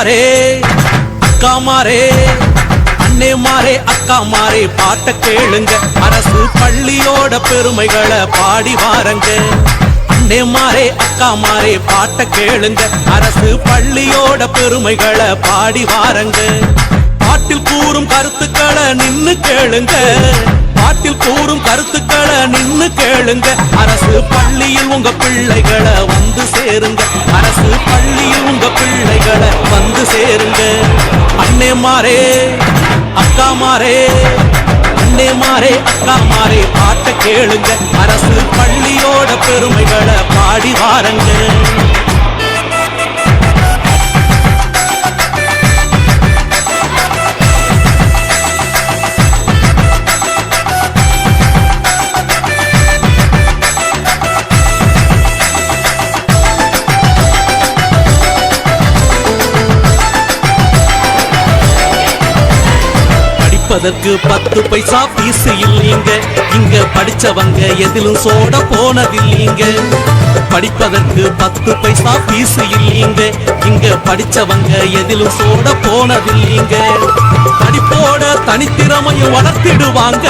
மாறே அக்கா மாறே அண்ணே மாறே அக்கா மாறே பாட்ட கேளுங்க. அரசு பள்ளியோட பெருமைகளை பாடி வாரங்க. அண்ணே மாறே அக்கா மாறே பாட்ட கேளுங்க. அரசு பள்ளியோட பெருமைகளை பாடி வாரங்க. பாட்டில் கூறும் கருத்துக்களை நின்னு கேளுங்க. பாட்டில் கூறும் கருத்துக்களை நின்னு கேளுங்க. அரசு பள்ளியில் உங்க பிள்ளைகளை வந்து சேருங்க. அரசு பள்ளியில் உங்க பிள்ளைகளை வந்து சேருங்க. அண்ணே மாறே அக்கா மாறே அண்ணே மாறே அக்கா மாறே பாட்ட கேளுங்க. அரசு பள்ளியோட பெருமைகளை பாடி வாருங்க. படிப்பதற்கு பத்து பைசா பீஸ் இல்லைங்க இங்க படிச்சவங்க எதிலும் சோட போனதில்லைங்க படிப்பதற்கு பத்து பைசா பீஸ் இல்லைங்க இங்க படிச்சவங்க எதிலும் சோட போனதில்லைங்க படிப்போட தனித்திறமையும் வளர்த்திடுவாங்க.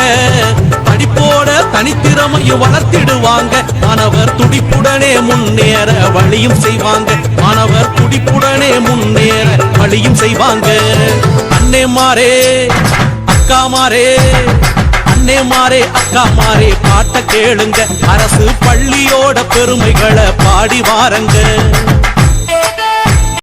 படிப்போட தனித்திறமையும் வளர்த்திடுவாங்க. மாணவர் துடிப்புடனே முன்னேற வழியும் செய்வாங்க. மாணவர் துடிப்புடனே முன்னேற வழியும் செய்வாங்க. அண்ணே மாறே. அக்கா மாறே. அண்ணே மாறே அக்கா மாறே. பாட்ட கேளுங்க. அரசு பள்ளியோட பெருமைகளை பாடி வாருங்க.